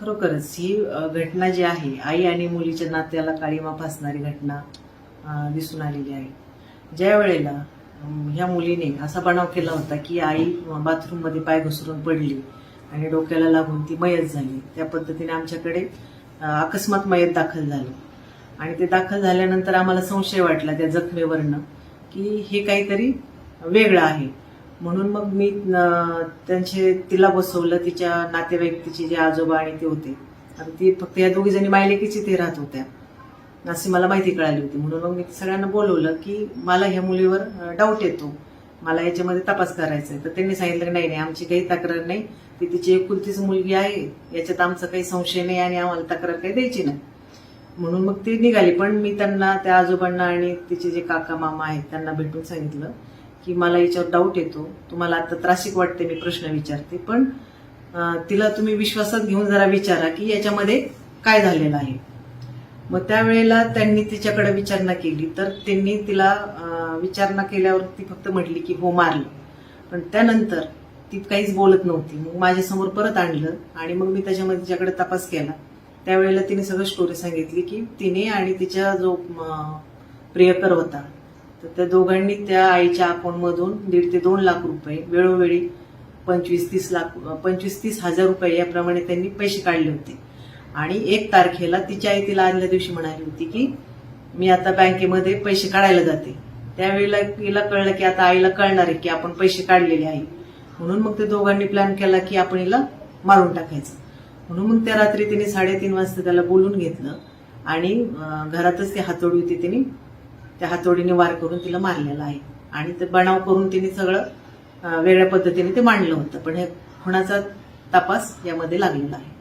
खरोखरच ही घटना जी आहे आई आणि मुलीच्या नात्याला काळीमा फासणारी घटना दिसून आलेली आहे. ज्या वेळेला ह्या मुलीने असा बनाव केला होता की आई बाथरूममध्ये पाय घसरून पडली आणि डोक्याला लागून ती मयत झाली. त्या पद्धतीने आमच्याकडे अकस्मात मयत दाखल झाली. आणि ते दाखल झाल्यानंतर आम्हाला संशय वाटला त्या जखमेवरनं की हे काहीतरी वेगळं आहे. म्हणून मग मी त्यांचे तिला बसवलं तिच्या नातेवाईक तिचे जे आजोबा आणि ते होते. आणि ती फक्त या दोघी जणी मायलेकीच इथे राहत होत्या. अशी मला माहिती कळाली होती. म्हणून मग मी सगळ्यांना बोलवलं की मला ह्या मुलीवर डाऊट येतो. मला याच्यामध्ये तपास करायचा आहे. तर त्यांनी सांगितलं की नाही नाही आमची काही तक्रार नाही. ती तिची एकुलतीच मुलगी आहे. याच्यात आमचा काही संशय नाही आणि आम्हाला तक्रार काही द्यायची नाही. म्हणून मग ती निघाली. पण मी त्यांना त्या आजोबांना आणि तिचे जे काका मामा आहेत त्यांना भेटून सांगितलं की मला याच्यावर डाऊट येतो. तुम्हाला आता त्रासिक वाटते मी प्रश्न विचारते. पण तिला तुम्ही विश्वासात घेऊन जरा विचारा की याच्यामध्ये काय झालेलं आहे. मग त्यावेळेला त्यांनी तिच्याकडे विचारणा केली. तर त्यांनी तिला विचारणा केल्यावर ती फक्त म्हटली की हो मारलं. पण त्यानंतर ती काहीच बोलत नव्हती. मग माझ्यासमोर परत आणलं आणि मग मी त्याच्यामध्ये तिच्याकडे तपास केला. त्यावेळेला तिने सगळं स्टोरी सांगितली की तिने आणि तिच्या जो प्रियकर होता तर त्या दोघांनी त्या आईच्या अकाउंटमधून दीड ते दोन लाख रुपये वेळोवेळी पंचवीस तीस लाख पंचवीस तीस हजार रुपये याप्रमाणे त्यांनी पैसे काढले होते. आणि एक तारखेला तिच्या आई तिला आदल्या दिवशी म्हणाली होती की मी आता बँकेमध्ये पैसे काढायला जाते. त्यावेळेला तिला कळलं की आता आईला कळणार आहे की आपण पैसे काढलेले आहे. म्हणून मग ते दोघांनी प्लॅन केला की आपण हिला मारून टाकायचं. म्हणून मग त्या रात्री तिने साडेतीन वाजता त्याला बोलून घेतलं आणि घरातच ती हातोडी होती तिने त्या हातोडीने वार करून तिला मारलेला आहे. आणि ते बनाव करून तिने सगळं वेगळ्या पद्धतीने ते मांडलं होतं. पण हे खुणाचा तपास यामध्ये लागलेला आहे.